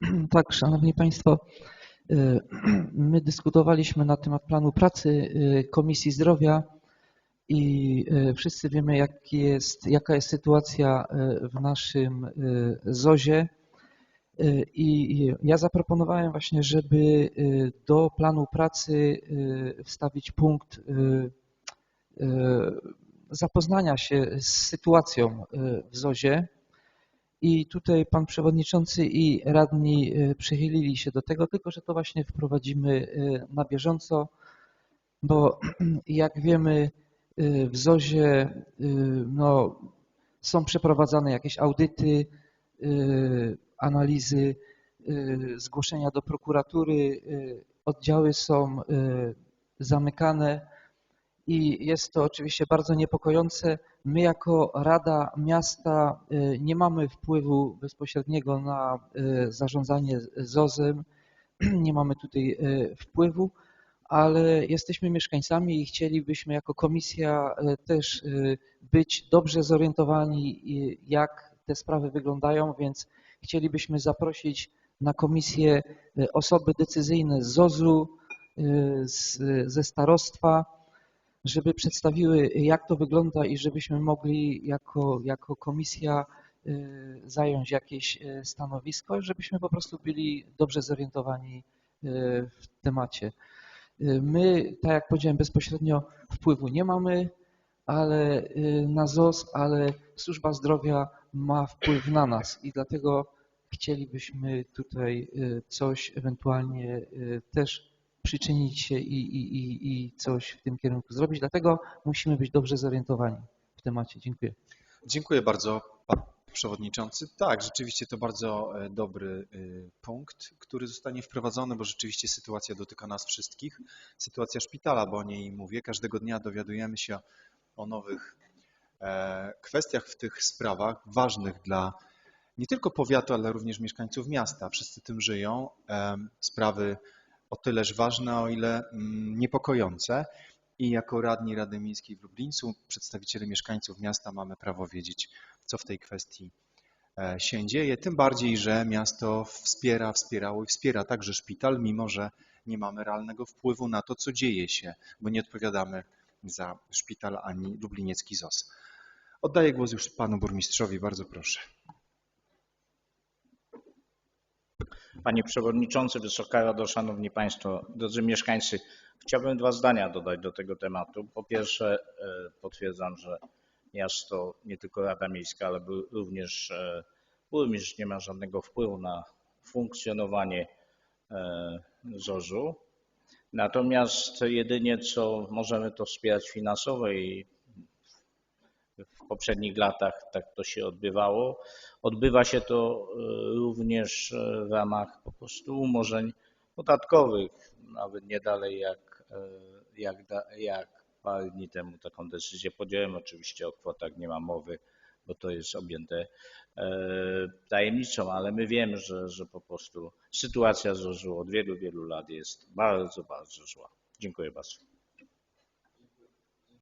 Tak, Szanowni Państwo, y, my dyskutowaliśmy na temat planu pracy y, Komisji Zdrowia i y, wszyscy wiemy, jak jest, jaka jest sytuacja w naszym ZOzie. I ja zaproponowałem właśnie, żeby do planu pracy wstawić punkt zapoznania się z sytuacją w ZOzie i tutaj pan przewodniczący i radni y, przychylili się do tego, tylko że to właśnie wprowadzimy y, na bieżąco, bo jak wiemy y, w ZOzie no, są przeprowadzane jakieś audyty, analizy, zgłoszenia do prokuratury, oddziały są zamykane i jest to oczywiście bardzo niepokojące. My jako Rada Miasta y, nie mamy wpływu bezpośredniego na y, zarządzanie ZOZ-em, nie mamy tutaj y, wpływu, ale jesteśmy mieszkańcami i chcielibyśmy jako komisja też być dobrze zorientowani, jak te sprawy wyglądają, więc chcielibyśmy zaprosić na komisję osoby decyzyjne z ZOZ-u, ze starostwa, żeby przedstawiły, jak to wygląda i żebyśmy mogli jako, jako komisja y, zająć jakieś y, stanowisko, żebyśmy po prostu byli dobrze zorientowani y, w temacie. My, tak jak powiedziałem, bezpośrednio wpływu nie mamy ale na ZOS, ale służba zdrowia ma wpływ na nas i dlatego chcielibyśmy tutaj coś ewentualnie też przyczynić się i, i, i, i coś w tym kierunku zrobić. Dlatego musimy być dobrze zorientowani w temacie. Dziękuję. Dziękuję bardzo, pan przewodniczący. Tak, rzeczywiście to bardzo e, dobry e, punkt, który zostanie wprowadzony, bo rzeczywiście sytuacja dotyka nas wszystkich. Sytuacja szpitala, bo o niej mówię. Każdego dnia dowiadujemy się o nowych e, kwestiach w tych sprawach ważnych dla nie tylko powiatu, ale również mieszkańców miasta. Wszyscy tym żyją. Sprawy o tyleż ważne, o ile mm, niepokojące. I jako radni Rady Miejskiej w Lublińcu, przedstawiciele mieszkańców miasta mamy prawo wiedzieć, co w tej kwestii e, się dzieje. Tym bardziej, że miasto wspiera, wspierało i wspiera także szpital, mimo że nie mamy realnego wpływu na to, co dzieje się, bo nie odpowiadamy za szpital ani lubliniecki ZOS. Oddaję głos już panu burmistrzowi, bardzo proszę. Panie Przewodniczący, Wysoka Rado, Szanowni Państwo, drodzy mieszkańcy, chciałbym dwa zdania dodać do tego tematu. Po pierwsze e, potwierdzam, że miasto, nie tylko Rada Miejska, ale również e, burmistrz nie ma żadnego wpływu na funkcjonowanie e, ZOZ-u. Natomiast jedynie co możemy to wspierać finansowo i w poprzednich latach tak to się odbywało. Odbywa się to e, również e, w ramach po prostu umorzeń podatkowych. Nawet nie dalej jak, e, jak, jak parę dni temu taką decyzję podjąłem. Oczywiście o kwotach nie ma mowy, bo to jest objęte tajemnicą, ale my wiemy, że, że po prostu sytuacja z od wielu, wielu lat jest bardzo, bardzo zła. Dziękuję bardzo.